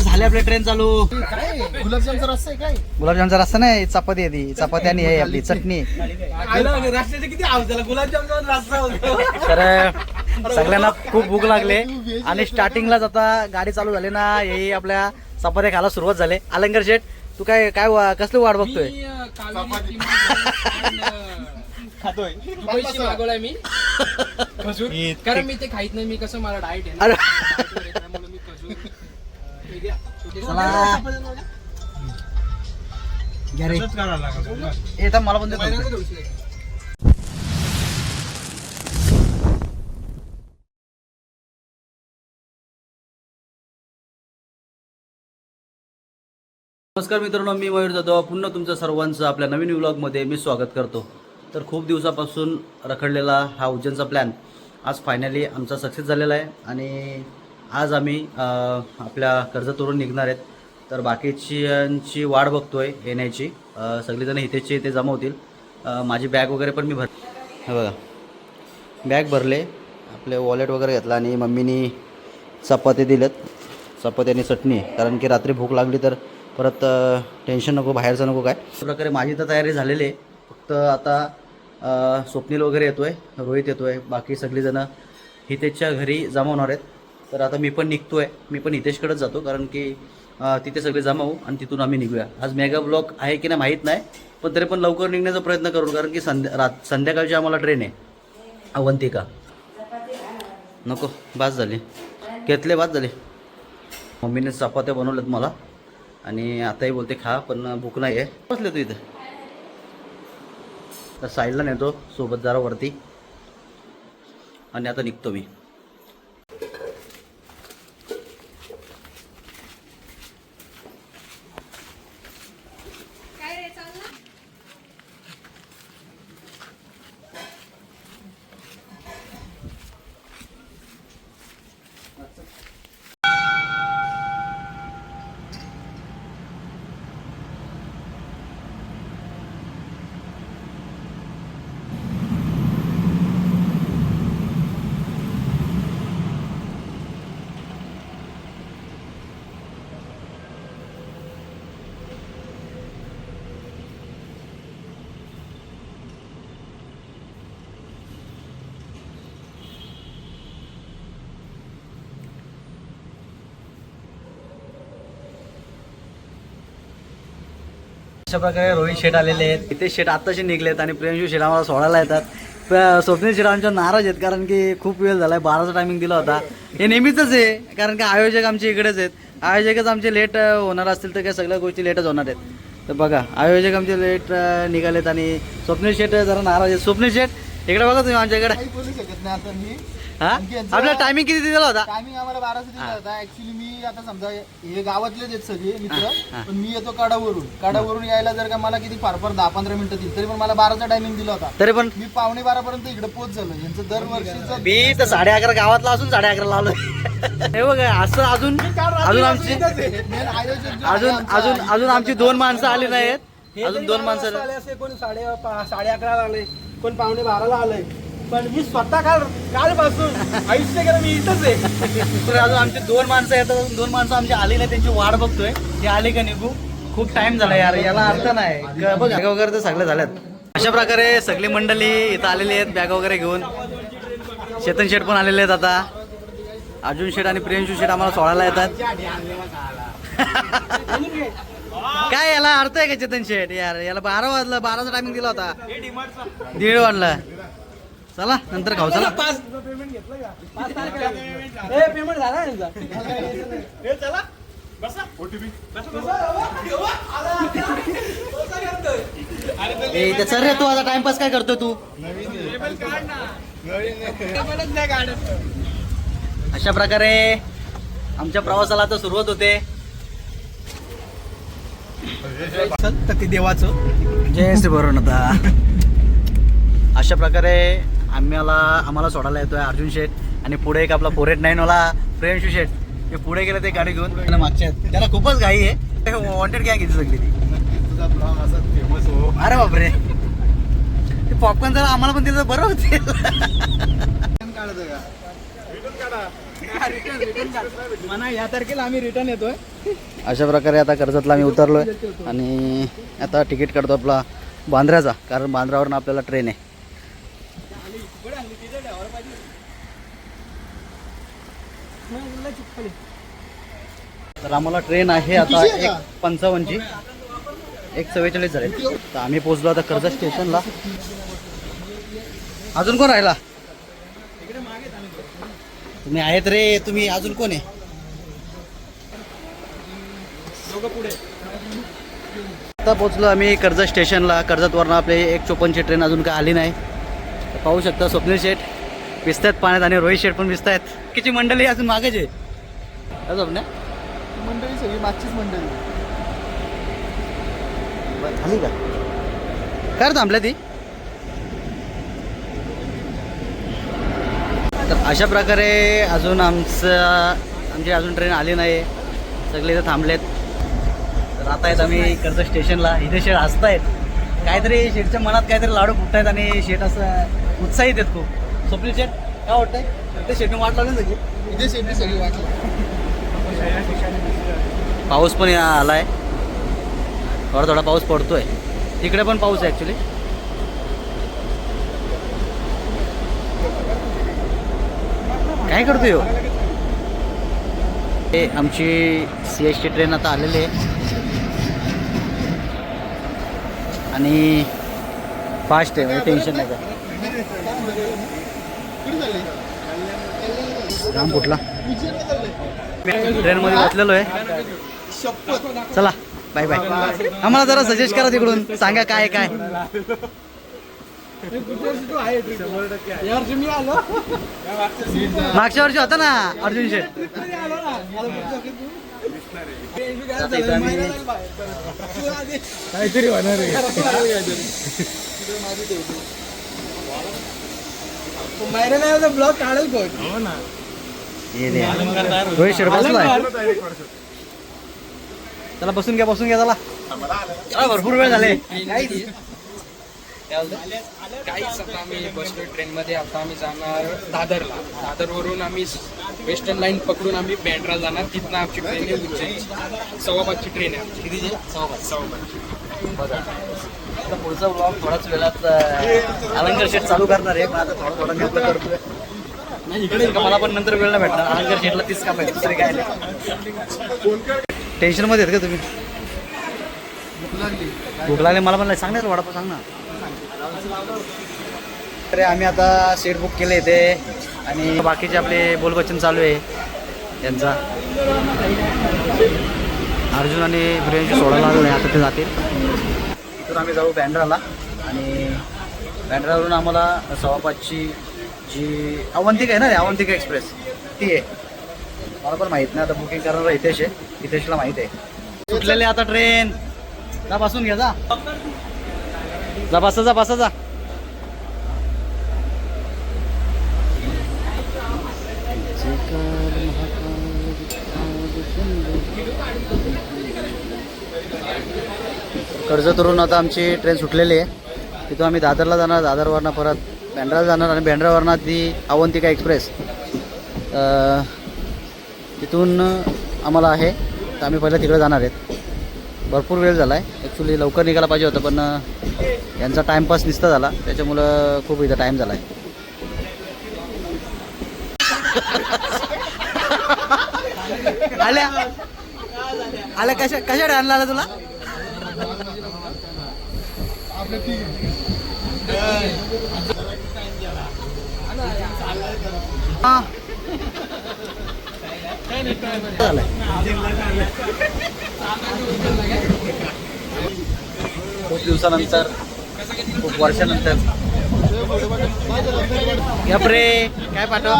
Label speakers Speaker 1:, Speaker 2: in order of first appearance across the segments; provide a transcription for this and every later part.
Speaker 1: झाले आपले ट्रेन चालू.
Speaker 2: काय गुलाबजामचा रस्ता आहे काय?
Speaker 1: गुलाबजामचा रस्ता नाही चपाती आहे ती. चपाती आणि हे आपली चटणी.
Speaker 3: रस्त्याचे किती आवाज झाला? गुलाबजाम रस्ता
Speaker 1: तर सगळ्यांना खूप भूक लागले. आणि स्टार्टिंगलाच आता गाडी चालू झाली ना हे आपल्या चपात्या खायला सुरुवात झाली. अलंकार शेठ तू काय काय वा- कसली वाट बघतोय?
Speaker 2: खातोय.
Speaker 3: मागवलाय मी. कारण मी ते खाईत नाही. मी कसं मला डाएट आहे
Speaker 1: मला पण. नमस्कार मित्रांनो मी मयूर जाधव. पुन्हा तुमचं सर्वांचं आपल्या नवीन व्लॉगमध्ये मी स्वागत करतो. तर खूप दिवसापासून रखडलेला हा उज्जैनचा प्लॅन आज फायनली आमचा सक्सेस झालेला आहे आणि आज आम्ही आपल्या कर्जतवरून निघणार आहेत. तर बाकीच्यांची वाट बघतोय येण्याची. सगळेजण इथेचे इथे जमा होतील. माझी बॅग वगैरे पण मी भर हे बघा. बॅग भरले. आपले वॉलेट वगैरे घेतला आणि मम्मीनी चपाती दिलेत. चपाती आणि चटणी. कारण की रात्री भूक लागली तर परत टेन्शन नको बाहेरचं नको काय. अशा प्रकारे माझी तर तयारी झालेली आहे. फक्त आता स्वप्नील वगैरे येतो आहे रोहित येतो आहे बाकी सगळीजणं हितेच्या घरी जमा होणार आहेत. तर आता मी पण निघतो आहे मी पण हितेशकडेच जातो कारण की तिथे सगळे जमा होऊ आणि तिथून आम्ही निघूया. आज मेगा ब्लॉक आहे की नाही माहीत नाही पण तरी पण लवकर निघण्याचा प्रयत्न करू कारण की संध्या रात संध्याकाळची आम्हाला ट्रेन आहे. अवंतिका. नको बास झाले. घेतले बास झाले. मम्मीने चपात्या बनवल्यात मला आणि आताही बोलते खा पण भूक नाही आहे बसले तू इथं. तर साईडला नेतो सोबत जरा वरती. आणि आता निघतो मी. अशा प्रकारे रोहित शेट आलेले आहेत. इथे शेट आत्ताशी निघलेत आणि प्रेमशू शेट आम्हाला सोडायला येतात. स्वप्नील शेट आमच्या नाराज आहेत कारण की खूप वेळ झालाय बाराचा टायमिंग दिला होता. हे नेहमीच आहे कारण की आयोजक आमचे इकडेच आहेत. आयोजकच आमचे लेट होणार असतील तर काय सगळ्या गोष्टी लेटच होणार आहेत. तर बघा आयोजक आमचे लेट निघालेत आणि स्वप्नील शेट जरा नाराज आहेत. स्वप्नील शेट इकडे बघा तुम्ही आमच्याकडे.
Speaker 2: काही बोलू शकत नाही आता मी.
Speaker 1: हा?
Speaker 2: आणखी यांचं-
Speaker 1: आपला टायमिंग किती दिला होता?
Speaker 2: टायमिंग आम्हाला बाराचा दिला होता. ऍक्च्युली मी आता समजा हे गावातलेच आहेत सगळे मित्र
Speaker 1: हा.
Speaker 2: पण मी येतो कडावरून कडावरून यायला जर का मला किती फार फार दहा पंधरा मिनिटं दिली तरी पण मला बाराचा टायमिंग दिला होता.
Speaker 1: तरी पण
Speaker 2: मी पावणे बारा पर्यंत इकडे पोच झालो. यांचं दरवर्षीचं
Speaker 1: मी तर साडे अकरा गावातला असून साडे अकरा लावलो हे बघा असं अजून अजून आमची अजून
Speaker 2: आमचा
Speaker 1: अजून अजून आमची दोन माणसं आली नाहीत. अजून दोन माणसं
Speaker 3: कोण साडे साडे अकराला आले कोण पावणे बाराला आलंय पण मी स्वतः काल कालपासून आयुष्य केलं मी इथंच आहे.
Speaker 1: तर अजून आमची दोन माणसं येतात दोन माणसं आमची आली नाही त्यांची वाट बघतोय. ते आले का निघू? खूप टाइम झाला यार याला अर्थ नाही. बघ बॅग वगैरे तर सगळे झाल्यात. अशा प्रकारे सगळी मंडळी इथं आलेली आहेत बॅग वगैरे घेऊन. चेतन शेठ पण आलेले आहेत आता. अर्जुन शेठ आणि प्रियंशू शेठ आम्हाला सोडायला येतात. काय याला अर्थ आहे का चेतन शेठ? यार याला बारा वाजलं बाराचा टायमिंग दिला होता. दीड वाजला. चला नंतर खाऊ चला.
Speaker 3: पाच पेमेंट घेतलं का पाच तारखेला ए पेमेंट झाला ना यांचा हे चला बसा
Speaker 1: ए त्याचा रे तू आता टाइमपास काय करतो तू? अशा प्रकारे आमच्या प्रवासाला आता सुरुवात होते.
Speaker 2: ते देवाचं.
Speaker 1: जय श्री भरणता अशा प्रकारे आम्हाला आम्हाला सोडायला येतोय अर्जुन शेठ. आणि पुढे एक आपला फोर एट नाईन वाला प्रेमशू शेठ. ते पुढे गेले ते गाडी घेऊन मागच्या आहेत. त्याला खूपच घाई आहे. वॉन्टेड काय घेतली सगळी? ती
Speaker 2: तुझा ब्लॉग असा फेमस हो.
Speaker 1: अरे बापरे. ते पॉपकॉर्न जर आम्हाला पण दिलं तर बरं होते.
Speaker 3: म्हणा या तारखेला आम्ही रिटर्न येतोय.
Speaker 1: अशा प्रकारे आता कर्जतला आम्ही उतरलो आहे आणि आता तिकीट काढतो आपला बांद्र्याचा कारण बांद्रावरून आपल्याला ट्रेन आहे. तर आम्हाला ट्रेन आहे आता एक? पंचावन्नची. एक चव्वेचाळीस झाले. तर आम्ही पोचलो आता कर्जत स्टेशनला. अजून कोण राहिला? तुम्ही आहेत रे तुम्ही अजून कोण आहे? आता पोचलो आम्ही कर्जत स्टेशनला. कर्जतवरनं आपली एक चोपनची ट्रेन अजून काय आली नाही. पाहू शकता स्वप्नील शेठ. भिजतायत पाण्यात आणि रोहित शेठ पण भिजतायत. किती मंडळी अजून मागेच आहे. काय?
Speaker 2: मंडळी सगळी मागचीच मंडळी.
Speaker 1: झाली का? काय थांबल्या ती. तर अशा प्रकारे अजून आमचं आमची अजून ट्रेन आली नाही. सगळे इथं थांबलेत. तर आता आहेत आम्ही कर्जत स्टेशनला इथे शेठ हसतायत. काहीतरी शेठच्या मनात काहीतरी लाडू फुटतायत आणि शेठ असं उत्साहित आहेत खूप. स्वप्नील शेठ काय वाटतंय? ते शेठने वाट लागली सगळी?
Speaker 2: इथे शेवटी सगळी वाटली
Speaker 1: पाऊस पण आला आलाय. थोडा थोडा पाऊस पडतोय. तिकडे पण पाऊस आहे ॲक्च्युली काय करतोय हो? हे आमची सी एस टी ट्रेन आता आलेली आहे. आणि फास्ट आहे म्हणजे टेन्शन नाही
Speaker 2: का
Speaker 1: राम कुठला? ट्रेनमध्ये बसलेलो आहे. चला बाय बाय आम्हाला जरा सजेस्ट करा तिकडून. सांगा काय काय मागच्या वर्षी होता ना अर्जुन शेठ
Speaker 3: काहीतरी होणार मायरा ब्लॉग काढेल कोण हो ना
Speaker 1: रोहित शेठ बसलाय. चला बसून घ्या बसून घ्या चला. चला, भरपूर वेळ झाले.
Speaker 4: काहीच आता आम्ही बसलो ट्रेनमध्ये आता आम्ही जाणार दादरला दादरवरून आम्ही वेस्टर्न लाईन पकडून आम्ही बँड्रा जाणार तिथनं आमची ट्रेन आहे उज्जैन सव्वा पाचची ट्रेन आहे आमची
Speaker 1: कितीचे
Speaker 4: सव्वा पाच
Speaker 1: बघा आता पुढचा ब्लॉग थोड्याच वेळात अं, अलंकार शेट चालू करणार आहे पण आता थोडा थोडा करतोय नाही इकडे मला पण नंतर वेळ नाही भेटणार. अलंकार शेटला तीच काप आहे दुसरे काय नाही. टेन्शनमध्ये आहेत का तुम्ही? भूक लागली. मला पण सांग ना वडापाव सांग ना. अरे आम्ही आता सीट बुक केले इथे. आणि बाकीचे आपले बोलबच्चन चालू आहे. यांचा. अर्जुन आणि प्रियांशी सोडायला आलो आहे आता ते जातील. तर आम्ही जाऊ बँड्राला. आणि बँड्रावरून आम्हाला सव्वा पाचची जी अवंतिका आहे ना रे अवंतिका एक्सप्रेस. ती आहे. मला पण माहीत नाही आता बुकिंग करणार हितेश आहे हितेशला माहीत आहे. सुटलेली आता ट्रेन जा बसून घ्या जा. जा बसा जा बसा जा. कर्जतवरून आता आमची ट्रेन सुटलेली आहे. तिथून आम्ही दादरला जाणार दादरवरनं परत बँड्राला जाणार आणि बँड्रावरनं ती अवंतिका एक्सप्रेस. अं, तिथून आम्हाला आहे तर आम्ही पहिलं तिकडे जाणार आहेत. भरपूर वेळ झाला आहे ॲक्च्युली लवकर निघायला पाहिजे होतं पण यांचा टाईमपास निसता झाला. त्याच्यामुळं खूप इथं टाईम झाला आहे आल्या? आल्या? कशा कशा आणला आला तुला हा. झालंय. खूप दिवसानंतर खूप वर्षानंतर. रे काय पाठव?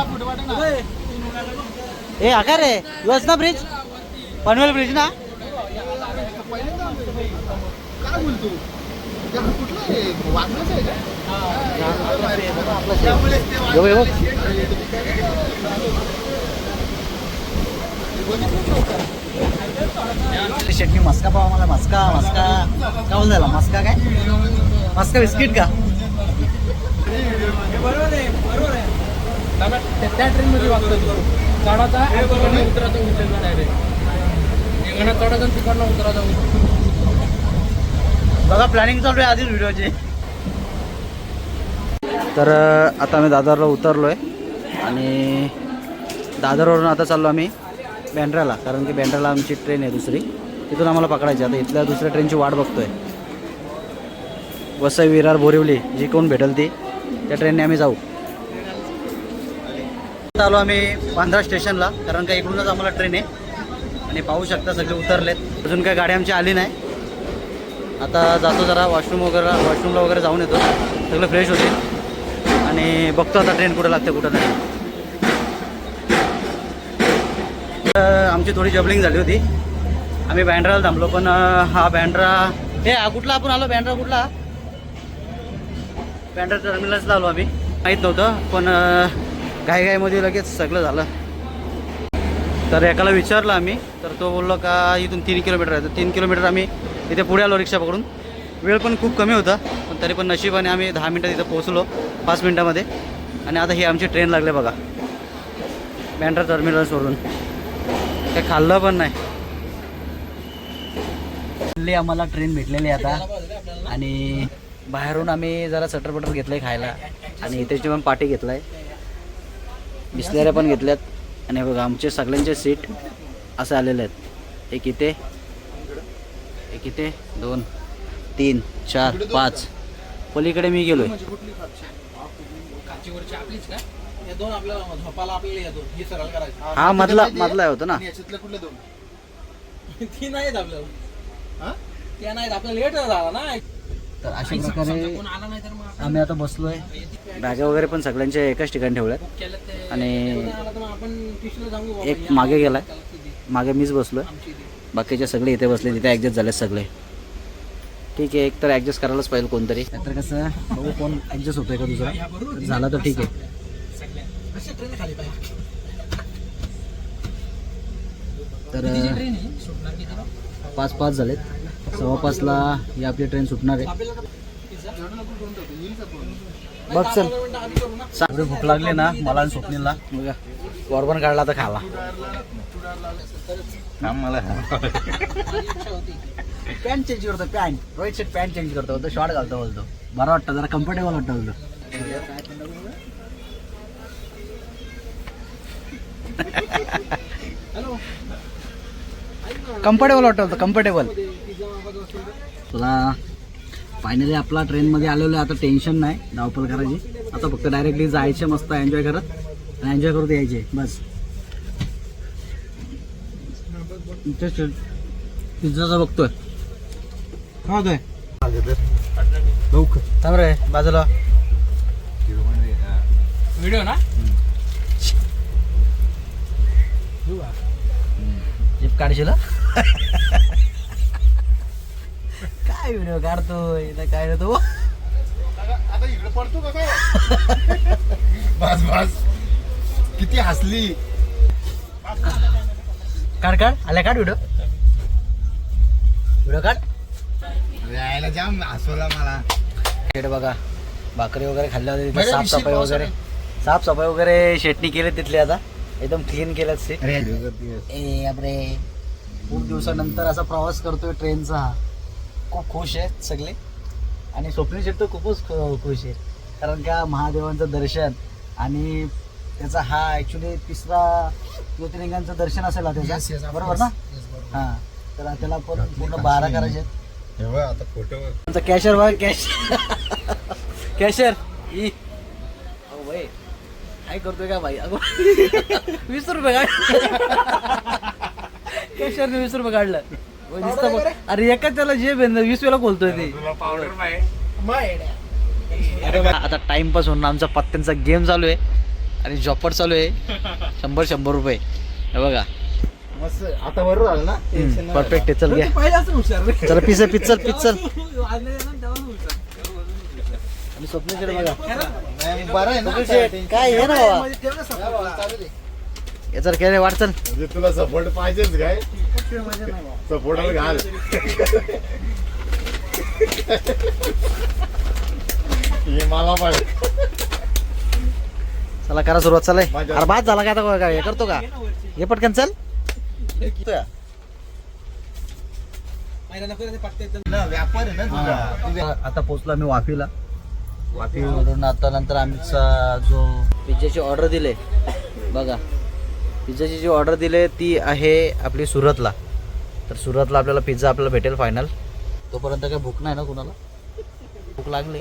Speaker 1: ए आका रे युअस ना ब्रिज पनवेल ब्रिज ना?
Speaker 2: काय बोलतो? कुठला आहे
Speaker 1: शेटणी मस्का पावा मला मस्का मस्का काय बोल झाला मस्का काय मस्का बिस्किट का
Speaker 3: बरोबर आहे बरोबर आहे त्या- त्या ट्रेनमध्ये वागतो तो चढाचा आणि उतराचा उतरला डायरेक्ट
Speaker 4: हिंगणा चढायचं तिकडनं उतरा जाऊ
Speaker 1: बघा प्लॅनिंग चालू आहे आधीच व्हिडिओचे तर आता आम्ही दादरला उतरलो आहे आणि दादरवरून आता चाललो आम्ही बँड्राला कारण की बँड्राला आमची ट्रेन आहे दुसरी. तिथून आम्हाला पकडायची आता इथल्या दुसऱ्या ट्रेनची वाट बघतो आहे वसई विरार बोरिवली जी कोण भेटेल ती त्या ट्रेनने आम्ही जाऊ. आलो आम्ही बांद्रा स्टेशनला कारण का इकडूनच आम्हाला ट्रेन आहे. आणि पाहू शकता सगळे उतरलेत. अजून काय गाडी आमची आली नाही. आता जातो जरा वॉशरूम वगैरे वॉशरूमला वगैरे जाऊन येतो. सगळं फ्रेश होतील. आणि बघतो आता ट्रेन कुठं लागते कुठं नाही. तर आमची थोडी जबलिंग झाली होती. आम्ही बँड्राला थांबलो पण हा बँड्रा हे हा कुठला? आपण आलो बँड्रा कुठला? बँड्रा टर्मिनल्सला आलो आम्ही. माहीत नव्हतं पण घाईघाईमध्ये लगेच सगळं झालं. तर एकाला विचारलं आम्ही तर तो बोललो का इथून तीन किलोमीटर आहे. तर तीन किलोमीटर आम्ही इथे पुढे आलो रिक्षा पकडून. वेळ पण खूप कमी होता पण तरी पण नशिबाने आम्ही दहा मिनटात इथं पोहोचलो पाच मिनटामध्ये. आणि आता ही आमची ट्रेन लागले बघा. बँड्रा टर्मिनल्सवरून काही खाल्लं पण नाही. हल्ली आम्हाला ट्रेन भेटलेली आहे आता. आणि बाहेरून आम्ही जरा सटरपटर घेतलं आहे खायला. आणि इथे पण पाठी घेतला आहे बिस्लेऱ्या पण घेतल्यात. आणि बघा आमचे सगळ्यांचे सीट असे आलेले आहेत. एक इथे एक इथे दोन. तीन चार पाच. पलीकडे मी गेलोय.
Speaker 4: का?
Speaker 3: हे हे करायचं.
Speaker 1: हा मधला मधला होता ना.
Speaker 3: ती
Speaker 2: हा?
Speaker 1: तर अशा प्रकारे आम्ही आता बसलोय. बॅगा वगैरे पण सगळ्यांच्या एकाच ठिकाणी ठेवल्यात. आणि. एक मागे गेलाय. मागे मीच बसलोय. बाकीचे सगळे इथे बसले तिथे ॲडजस्ट झाले सगळे. ठीक आहे एक तर ॲडजस्ट करायलाच पाहिजे कोणतरी. तर कसं बघू कोण ॲडजस्ट होतोय का दुसरा. झाला तर ठीक आहे. तर पाच पाच झालेत. सव्वा पाचला ही आपली ट्रेन सुटणार आहे. बघ चल. एवढी भूक लागली ना मला आणि स्वप्नीलला. बघा वरबन काढला तर खाला मला. पॅन्ट चेंज करतो pant Rohit Shet pant change करतो बोलतो शॉर्ट घालतो बोलतो. बरं वाटतं जरा कम्फर्टेबल वाटतं बोलतो. कम्फर्टेबल वाटतं बोलतो कम्फर्टेबल तुला फायनली आपला ट्रेनमध्ये आलेलो आहे आता टेन्शन नाही धावपळ करायची. आता फक्त डायरेक्टली जायचे मस्त एन्जॉय करत आणि एन्जॉय करत यायचे बस. पिझ्झाचा बघतोय. थांब रे बाजूला.
Speaker 4: व्हिडिओ ना?
Speaker 1: जिप काढशील? काय व्हिडिओ काढतोय? काय रे तो?
Speaker 2: आता इकडे पडतो का काय बस बस. किती हसली.
Speaker 1: काढ काढ. आल्या काढ व्हिडिओ. व्हिडिओ काढ.
Speaker 2: यायला जाम हसवला मला.
Speaker 1: शेट बघा. भाकरी वगैरे खाल्ल्या होत्या तिथे. साफसफाई वगैरे. साफसफाई वगैरे शेटणी केली तिथली आता. एकदम क्लीन केल्यात सीट ए आपरे खूप दिवसानंतर असा प्रवास करतोय ट्रेनचा हा. खूप खुश आहेत सगळे. आणि स्वप्नील शेट तर खूपच खुश आहे कारण का महादेवांचं दर्शन आणि त्याचा हा ॲक्च्युली तिसरा ज्योतिर्लिंगांचं दर्शन असेल त्याचा. बरोबर ना? हां. तर त्याला पण पूर्ण बारा करायचे आहेत.
Speaker 2: आता फोटो
Speaker 1: आमचा कॅशर बघ कॅश कॅशर ई. अहो बाई काय करतोय का बाई अगो वीस रुपये काढ. कॅशरने वीस रुपये काढलं. होय, नुसतं बघ. अरे एकाच त्याला जे बेंद वीस वेळा खोलतोय ते. आता टाइमपास होऊन आमचा पत्त्यांचा गेम चालू आहे. आणि जॉपर चालू आहे. शंभर शंभर रुपये. हे बघा.
Speaker 2: मस्त. आता बरोबर झालं ना?
Speaker 1: परफेक्ट आहे. चल घ्या.
Speaker 3: पाहिजे असं हुशार रे.
Speaker 1: चला
Speaker 3: हुशार.
Speaker 1: आणि स्वप्नीकडे बघा.
Speaker 2: नाही, बरं आहे ना.
Speaker 1: काय हे ना बाबा?
Speaker 3: म्हणजे
Speaker 2: चालू दे.
Speaker 1: काय वाटचल
Speaker 5: म्हणजे तुला सपोर्ट पाहिजेच काय? सपोर्टला घाल. हे मला पाहिजे
Speaker 1: चला करा सुरुवात चालय
Speaker 5: माझ्या-
Speaker 1: अरे बाद झाला का आता? काय हे करतो का? हे पटकन चल.
Speaker 2: व्यापार आहे ना तुझा
Speaker 1: आता पोचलो आम्ही वाफीला. वाफीवरून आता नंतर आमचा जो पिझ्झाची ऑर्डर दिले बघा. पिझ्झाची जी ऑर्डर दिले ती आहे आपली सुरतला. तर सुरतला आपल्याला पिझ्झा आपल्याला भेटेल फायनल तोपर्यंत काय भूक नाही ना कुणाला? भूक लागली.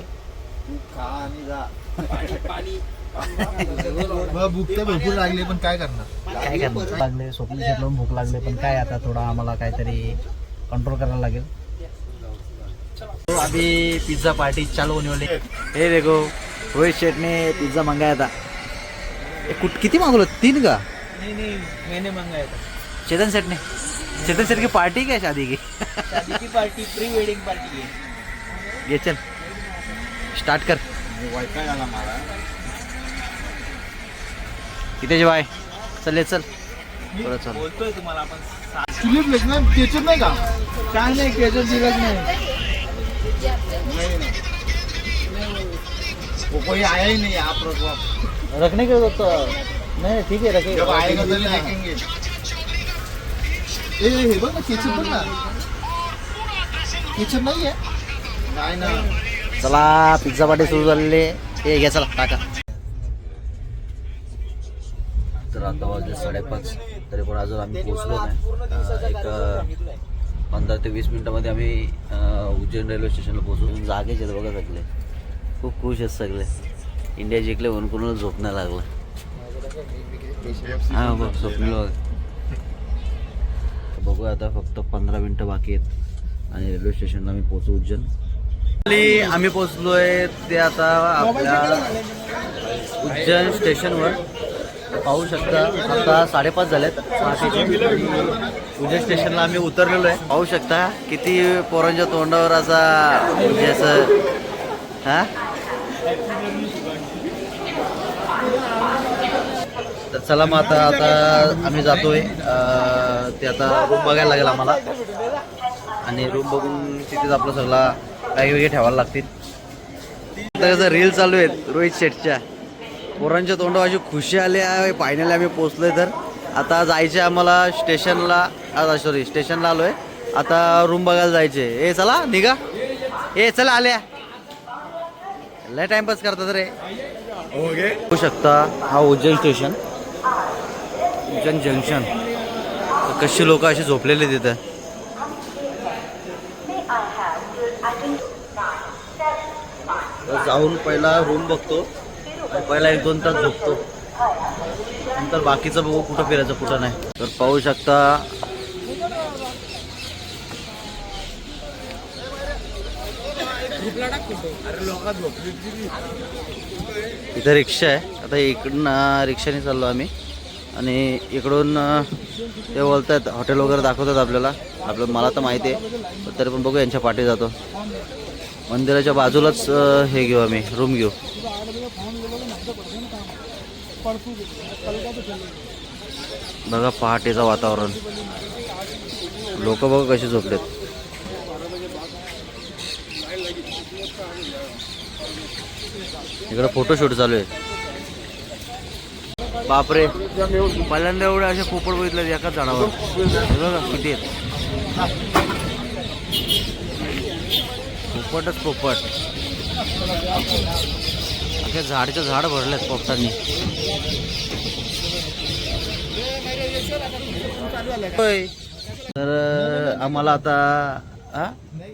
Speaker 2: खा आणि जा. बा, भूक तर भरपूर लागली पण काय करणार?
Speaker 1: काय करणार? लागले स्वप्न भूक लागले पण काय आता थोडा आम्हाला काहीतरी कंट्रोल करायला लागेल. तो अभी पिझ्झा पार्टी चालू होने वाली हे देखो रोहित शेट ने पिझ्झा मंगाया था ए, कुठ किती मागवलं? तीन का?
Speaker 3: नाही नाही मैंने मंगाया था
Speaker 1: चेतन सेट ने चेतन सेट की पार्टी क्या शादी की
Speaker 3: शादी की? पार्टी प्री वेडिंग पार्टी है
Speaker 1: ये चल. स्टार्ट कर.
Speaker 2: आला मला.
Speaker 1: किती बाय. चल ये चल. थोडं चल.
Speaker 3: बोलतोय तुम्हाला आपण
Speaker 2: नाही केचप नाही का?
Speaker 3: काय नाही दिलंच नाही.
Speaker 2: वो कोई आया ही नहीं आप रखो आप
Speaker 1: रखने के तो नहीं ठीक है रखे
Speaker 2: जब आएगा तभी देखेंगे ए हे बघ ना केचप बघ ना. केचप नाही आहे नाही ना.
Speaker 1: चला पिझ्झा पार्टी सुरू झालेली हे घ्या चला टाका. आता वाजले साडेपाच तरी पण अजून आम्ही पोहोचलो नाही. एक पंधरा ते वीस मिनिटामध्ये आम्ही उज्जैन रेल्वे स्टेशनला पोहोचलो. जागेच आहेत बघा सगळे. खूप खुश आहेत सगळे. इंडिया जिंकले म्हणून कोणाला झोप नाही लागलं. हा बघ स्वप्नील बघ. बघूया आता फक्त पंधरा मिनटं बाकी आहेत आणि रेल्वे स्टेशनला आम्ही पोहोचू उज्जैन. खाली आम्ही पोहोचलोय ते आता आपल्या उज्जैन स्टेशनवर. पाहू शकता आता साडेपाच झालेत. पहाटेचे. उज्जैन स्टेशनला आम्ही उतरलेलो आहे. पाहू शकता किती पोरांच्या तोंडावर असा म्हणजे असं हा? तर चला मग आता आता आम्ही जातोय. ते आता रूम बघायला लागेल आम्हाला. आणि रूम बघून तिथेच आपलं सगळा काही वेगळे ठेवायला लागतील. आता कसं रील चालू आहेत रोहित शेटच्या पोरांच्या तोंडावर अशी खुशी आली आहे. फायनली आम्ही पोचलोय तर. आता जायचे आम्हाला स्टेशनला सॉरी स्टेशनला आलोय. आता रूम बघायला जायचे ए चला निघा. ए चला आल्या. लय टाइमपास करतात रे. होऊ शकता हा उज्जैन स्टेशन उज्जैन जंक्शन कशी लोक अशी झोपलेली तिथं. जाऊन पहिला रूम बघतो. पहिला एक दोन तास झोपतो. नंतर बाकीचं बघू कुठं फिरायचं कुठं नाही. तर पाहू शकता इथं रिक्षा आहे. आता इकडून रिक्षाने चाललो आम्ही. आणि इकडून ते बोलतात हॉटेल वगैरे दाखवतात आपल्याला. आपलं मला तर माहिती आहे तरी पण बघू यांच्या पाठी जातो. मंदिराच्या बाजूलाच हे घेऊ आम्ही रूम घेऊ. बघा पहाटेचं वातावरण. लोक बघा कसे झोपलेत. इकडे फोटोशूट चालू आहे. बापरे पहिल्यांदा एवढे असे पोपट बघितले एकाच झाडावर. बघा किती आहेत. पोपटच पोपट. अख्या झाडच्या झाड भरलेत पोपटांनी. तर आम्हाला आता हा?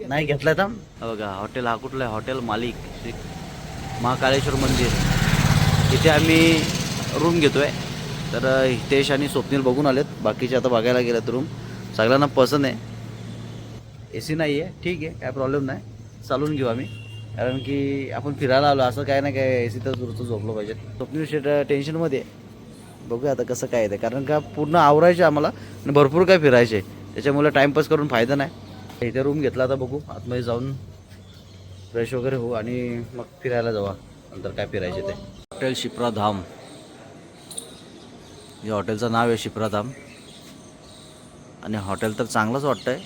Speaker 1: नाही घेतलाय हा बघा हॉटेल हा कुठलं आहे? हॉटेल मालिक श्री महाकाळेश्वर मंदिर. इथे आम्ही रूम घेतोय. तर हितेश आणि स्वप्नील बघून आलेत. बाकीचे आता बघायला गेलेत रूम सगळ्यांना पसंत आहे. ए सी नाही आहे ठीक आहे काय प्रॉब्लेम नाही. चालून घेऊ आम्ही. कारण की आपण फिरायला आलो असं काय ना काय ए सी तर दुरुस्त झोपलं पाहिजे. स्वप्नील शेट टेन्शनमध्ये आहे. बघूया आता कसं काय आहे कारण का पूर्ण आवरायचे आम्हाला आणि भरपूर काय फिरायचे त्याच्यामुळे टाईमपास करून फायदा नाही. इथे रूम घेतला आता बघू. आतमध्ये जाऊन फ्रेश वगैरे होऊ आणि मग फिरायला जावा नंतर काय फिरायचे ते. हॉटेल शिप्रा धाम. या हॉटेलचं नाव आहे शिप्रा धाम. आणि हॉटेल तर चांगलंच वाटतंय.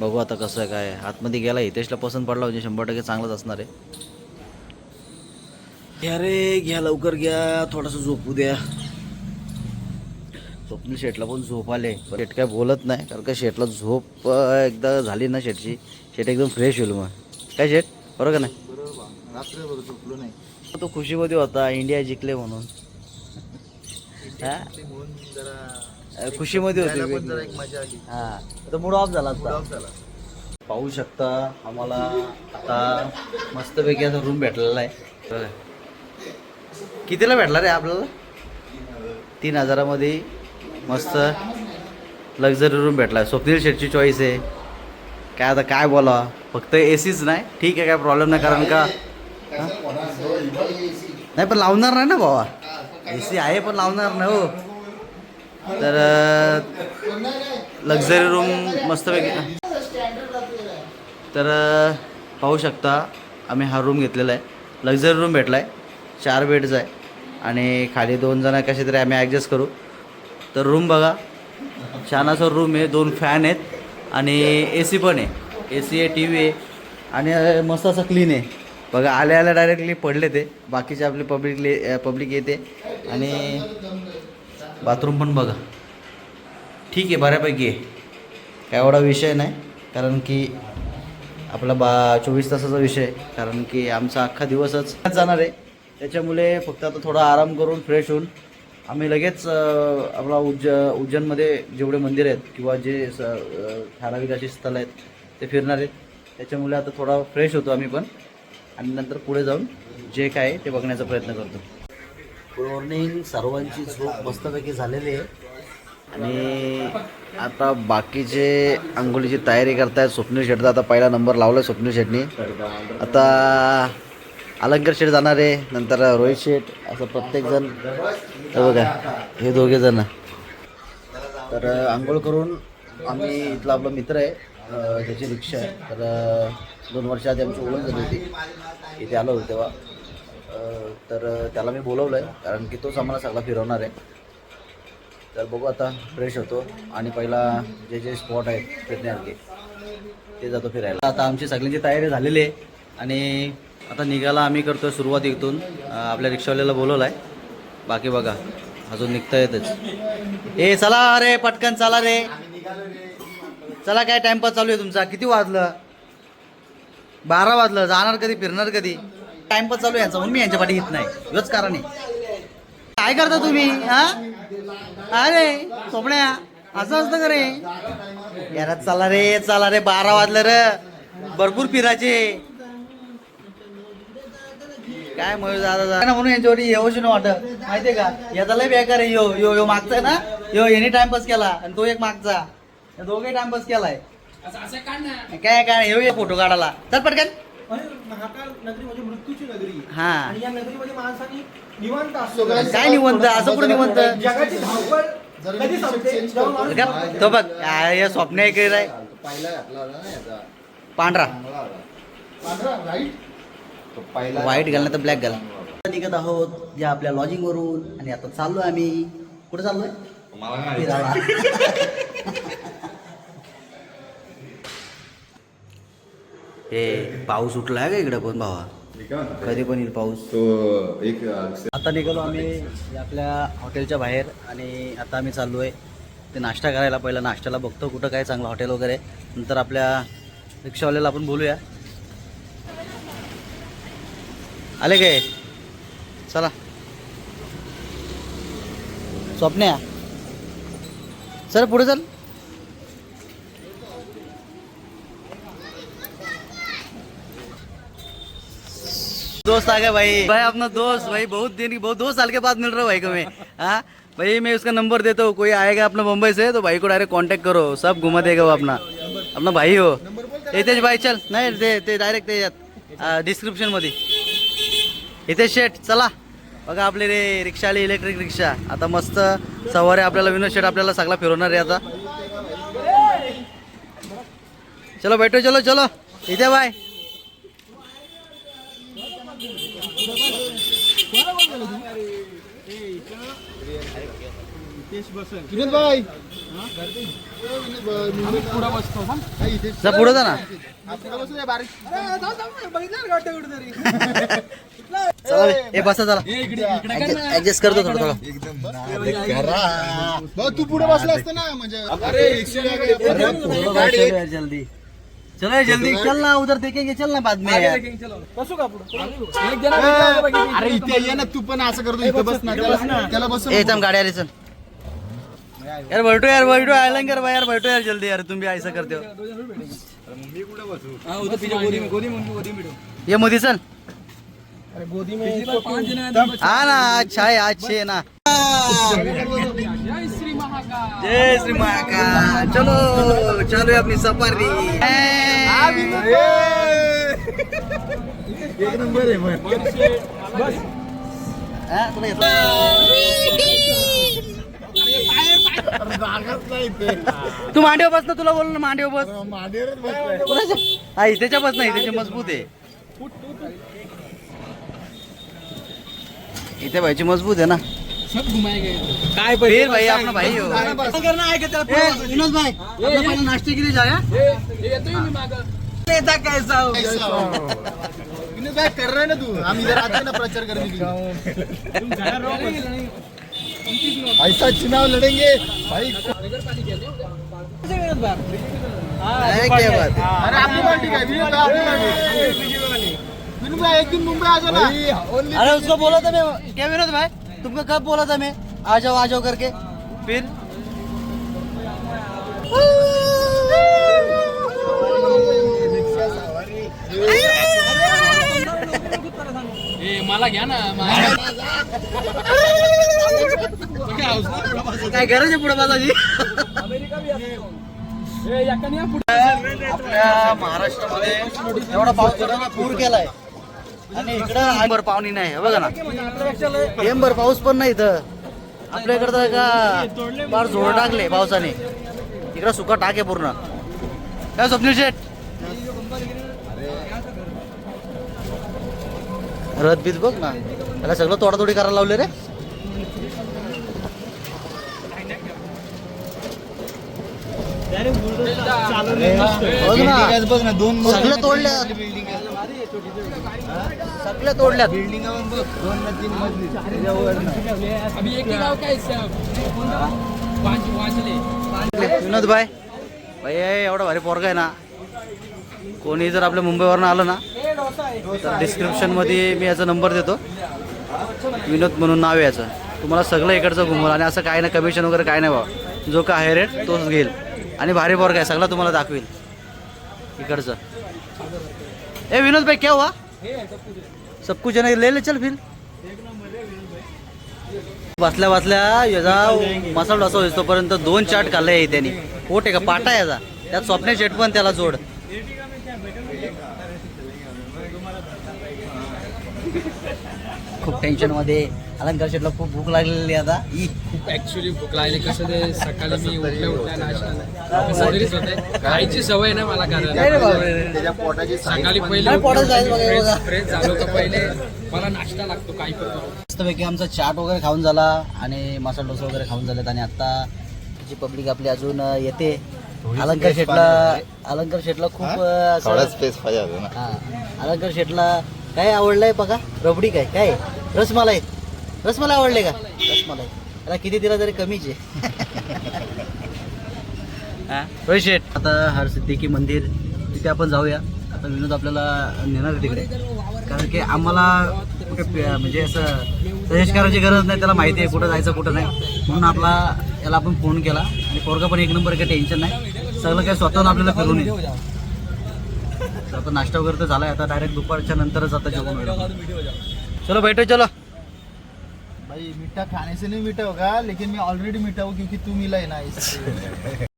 Speaker 1: बघू आता कसं आहे काय आतमध्ये गेला हितेशला पसंत पडला म्हणजे शंभर टक्के चांगलंच असणार आहे. घ्या रे घ्या लवकर घ्या थोडासा झोपू द्या. स्वप्नील शेटला पण झोप आले. पण शेट काय बोलत नाही कारण का शेटला झोप एकदा झाली ना शेटची. शेट एकदम फ्रेश होईल मग. काय शेट? बरोबर का नाही?
Speaker 2: रात्रभर झोपलो नाही
Speaker 1: तो खुशीमध्ये होता इंडिया जिंकले म्हणून. जरा खुशीमध्ये होती हा. तर मूड ऑफ झाला आता. पाहू शकता आम्हाला आता मस्तपैकी असा रूम भेटलेला आहे. कितीला भेटला रे आपल्याला? तीन हजारामध्ये मस्त लक्झरी रूम भेटला. आहे स्वप्नील शेटची चॉईस आहे. काय आता काय बोला? फक्त ए सीच नाही. ठीक आहे काय प्रॉब्लेम नाही कारण का? नाही पण लावणार नाही ना भावा. ए सी आहे पण लावणार नाही हो. तर लक्झरी रूम मस्तपैकी तर पाहू शकता आम्ही हा रूम घेतलेला आहे. लक्झरी रूम भेटला आहे चार बेड्स आहे. आणि खाली दोन जण कसे तरी आम्ही ॲडजस्ट करू. तर रूम बघा. छान असा रूम आहे. दोन फॅन आहेत. आणि ए सी पण आहे. ए सी आहे टी व्ही आहे. आणि मस्त असं क्लीन आहे. बघा आल्या आल्या डायरेक्टली पडले ते. बाकीचे आपले पब्लिकली पब्लिक येते. आणि बाथरूम पण बघा. ठीक आहे बऱ्यापैकी आहे. काय एवढा विषय नाही कारण की आपला बा चोवीस तासाचा विषय कारण की आमचा अख्खा दिवसच जाणार आहे. त्याच्यामुळे फक्त आता थोडा आराम करून फ्रेश होऊन आम्ही लगेच आपला उज्ज उज्जैनमध्ये जेवढे मंदिर आहेत किंवा जे स ठराविक अशी स्थळं आहेत ते फिरणार आहेत. त्याच्यामुळे आता थोडा फ्रेश होतो आम्ही पण. आणि नंतर पुढे जाऊन जे काय आहे ते बघण्याचा प्रयत्न करतो. Good morning. सर्वांची झोप मस्तपैकी झालेली आहे. आणि आता बाकीचे अंघोळीची तयारी करतायत स्वप्नील शेटचा आता पहिला नंबर लावला आहे स्वप्नील शेटनी. आता अलंकार शेठ जाणार आहे नंतर रोहित शेठ असं प्रत्येकजण. बघा हे दोघे जण. तर आंघोळ करून आम्ही इथला आपला मित्र आहे त्याची रिक्षा आहे. तर दोन वर्ष आधी आमची ओळख झाली होती. इथे आलो होतो तेव्हा. तर त्याला मी बोलवलं आहे कारण की तोच आम्हाला सगळा फिरवणार आहे. तर बघू आता फ्रेश होतो. आणि पहिला जे जे स्पॉट आहेत फिरण्यासारखे ते जातो फिरायला. आता आमची सगळ्यांची तयारी झालेली आहे. आणि आता निघायला आम्ही करतो सुरुवात इथून आपल्या रिक्षावाल्याला बोलवलं आहे बाकी बघा अजून निघता येतच. ए चला अरे पटकन चला रे. चला काय टाइमपास चालू आहे तुमचा? किती वाजलं? बारा वाजलं. जाणार कधी? फिरणार कधी? टाइमपास चालू आहे यांचा म्हणून मी यांच्या पाठी येत नाही. हेच कारण आहे. काय करता तुम्ही हा? अरे सोपड्या असं असतं का रे? यार चला रे चला रे बारा वाजलं रे. भरपूर फिरायचे. काय मयूर दादा ना म्हणून यांच्यावर येऊशी नाही वाटत. माहितीये का? याचा लय बेकार आहे. यो यो यो मागचा ना? यो यांनी टाइमपास केला आणि तो एक मागचा. या दोघे टाइमपास केलाय. काय काय येऊ फोटो काढायला. चल पटकन.
Speaker 3: महाकाल नगरी म्हणजे मृत्यूची नगरी.
Speaker 1: हा.
Speaker 3: आणि या नगरीमध्ये माणसाने निवांत असतो
Speaker 1: काय निवंत? असं कुठं निवंत?
Speaker 3: जगाची धावपळ कधी संपते? जेव्हा माणूस
Speaker 1: का? तो बघ आ, या स्वप्न एक आहे.
Speaker 2: पहिला घातला होता ना याचा.
Speaker 1: पांढरा.
Speaker 2: चांगला होता. पांढरा राईट तो पहिला
Speaker 1: व्हाईट घालणार तर ब्लॅक घाल. निघत आहोत या आपल्या लॉजिंग वरून आणि आता चाललोय आम्ही. कुठे चाललोय? फिरायला. हे पाऊस उठलाय का इकडे पण भावा? कधी पण येईल पाऊस.
Speaker 5: तो एक
Speaker 1: आता निघालो आम्ही आपल्या हॉटेलच्या बाहेर आणि आता आम्ही चाललो आहे ते नाश्ता करायला पहिला नाश्त्याला बघतो कुठं काय चांगलं हॉटेल वगैरे. नंतर आपल्या रिक्षावाल्याला आपण बोलूया. आले काय चला. स्वप्न्या? सर पुढे चल. दोस्त आ गए भाई। भाई अपना दोस्त भाई बहुत दिन बहुत दो साल के बाद मिल रहा हो भाई को मैं हाँ? भाई मैं उसका नंबर देता हूँ कोई आएगा अपना मुंबई से तो भाई को डायरेक्ट कांटेक्ट करो सब घुमा देगा वो अपना। अपना भाई हो। हितेश भाई चल नाही ते ते डायरेक्ट ते यात डिस्क्रिप्शनमध्ये हितेश शेठ चला। बघा आपले रे रिक्षा आली इलेक्ट्रिक रिक्षा. आता मस्त सवारी आपल्याला विनोद शेठ आपल्याला सगळा फिरवणार आहे आता. चलो बैठो चलो चलो. इथे
Speaker 2: भाई
Speaker 4: पुढं बसतो हा
Speaker 1: जा पुढे जा ना
Speaker 2: पुढे बसू दे बारीक
Speaker 3: अरे, जाऊ, जाऊ, बघितलं ना.
Speaker 1: चला बे. ए बसा चला. ऍडजस्ट करतो थोडं थोडं.
Speaker 2: तू पुढे बसला असतं ना म्हणजे.
Speaker 1: जल्दी. चलो जल्दी चल ना उधर देखेंगे चल ना बाद में यार.
Speaker 3: बसू का पुढे?
Speaker 2: अरे इथे ये ना तू पण असं करतो इथे बस ना त्याला बस
Speaker 1: ए गाड़ी आ रही चल. यार बैठो यार बैठो आयलंग कर भाई यार बैठो यार जल्दी यार तुम भी ऐसा करते हो. ये मोदी चल.
Speaker 3: अरे गोदी में
Speaker 1: हा ना अच्छा आहे अच्छे ना.
Speaker 4: जय श्री महाकाल
Speaker 1: चलो चालू आहे आपली सफारी हा,
Speaker 5: ते.
Speaker 1: तू मांडीवर बस ना तुला बोल ना मांडीवर बस? हा इथेच्या बस नाही मजबूत आहे. इथे भाईची मजबूत आहे ना.
Speaker 4: सब घुमाए गए
Speaker 3: काय
Speaker 1: फिर भाई अपना भाई हो।
Speaker 3: कर ना ऐक त्याला पुढे
Speaker 1: विनोद भाई अपना पहले नाश्ते के लिए जाया?
Speaker 4: हे। येतोय मी मागं
Speaker 3: नेता कैसा हो?
Speaker 2: विनोद भाई कर रहे ना तू? हम इधर आते हैं ना प्रचार करने के लिए।
Speaker 5: ऐसा चुनाव लढेंगे भाई।
Speaker 3: विनोद भाई. हा,
Speaker 1: अरे क्या बात है.
Speaker 2: अरे पार्टी विनोद भाई आपली पार्टी विनोद भाई एक दिन मुंबई आ जाओ ना
Speaker 5: भाई only
Speaker 1: अरे उसको बोला था मैं क्या विनोद भाई? तुमको कब बोला था मैं? आ जाओ आ जाओ करके। फिर?
Speaker 4: मला घ्या ना काय
Speaker 1: गरज आहे पुढे आपल्या महाराष्ट्रामध्ये एवढा पाऊस पूर केलाय. आणि इकडं भर नाही हे बघा ना. हेंबर पाऊस पण नाही इथं. आपल्याकडं तर का फार झोड टाकले पावसाने. इकडं सुका टाक आहे पूर्ण. काय स्वप्नील शेठ? रथ बीत बघ ना. त्याला सगळं तोडातोडी करायला लावले रे. बघ ना.
Speaker 2: बघ ना. दोन
Speaker 1: सगळं तोडल्या सगळ्या तोडल्यात.
Speaker 2: बिल्डिंग बघ. दोन ना तीन मजली
Speaker 4: अभी एक ही गाव काय वाच वाचले
Speaker 1: विनोद भाई. भाई एवढा भारी पोरगा आहे ना. कोणी जर आपल्या मुंबईवरनं आलं ना तर डिस्क्रिप्शनमध्ये मी याचा नंबर देतो. विनोद म्हणून नाव याचं. तुम्हाला सगळं इकडचं घुमवलं आणि असं काय नाही कमिशन वगैरे काय नाही बाबा. जो काय आहे रेट तोच घेईल. आणि भारी पोरगा आहे सगळं तुम्हाला दाखवेल इकडचं. ए विनोद भाई क्या हुआ? सब कुछ ना? ले ले चल फिर. बसल्या बसल्या याचा मसाला डोसा होईस्तोपर्यंत दोन चाट खाल्ले आहे त्याने. पोट आहे का? पाटा याचा. त्यात स्वप्ने चेट पण त्याला जोड. खूप टेन्शनमध्ये. अलंकार शेटला खूप भूक लागलेली आता.
Speaker 4: खूप ऍक्च्युली भूक लागली. कसं ते सकाळी मी उठल्या उठल्या नाश्ता नाही. कसं तरीच होते. खायची सवय ना मला कारण सकाळी पहिले. फ्रेश झालो तर पहिले. मला नाश्ता लागतो काही करतो.
Speaker 1: मस्तपैकी आमचा चाट वगैरे खाऊन झाला आणि मसाला डोसा वगैरे खाऊन झालेत आणि आता जी पब्लिक आपली अजून येते. अलंकार शेटला अलंकार शेटला खूप
Speaker 5: स्पेस पाहिजे
Speaker 1: हा. अलंकार शेटला काय आवडलंय बघा? रबडी काय? काय? रसमलाई. रसमलाई आवडले का? रसमलाई. त्याला किती दिला तरी कमीच आहे. हा, आता हर सिद्दीकी मंदिर तिथे आपण जाऊया. आता विनोद आपल्याला नेणार आहे तिकडे. कारण की आम्हाला कुठे म्हणजे असं सजेस्ट करायची गरज नाही त्याला माहिती आहे कुठं जायचं कुठं नाही. म्हणून आपला याला आपण फोन केला. आणि पोरगा पण एक नंबर काही टेन्शन नाही. सगळं काही स्वतःहून आपल्याला फिरून येईल. आता नाश्ता वगैरे तर झालाय आता डायरेक्ट दुपारच्या नंतरच आता जेवण चलो बैठो चलो.
Speaker 2: भाई मीठा खाने से नहीं मीठा होगा लेकिन मैं ऑलरेडी मीठा हूँ क्योंकि तू मिला है ना इसलिए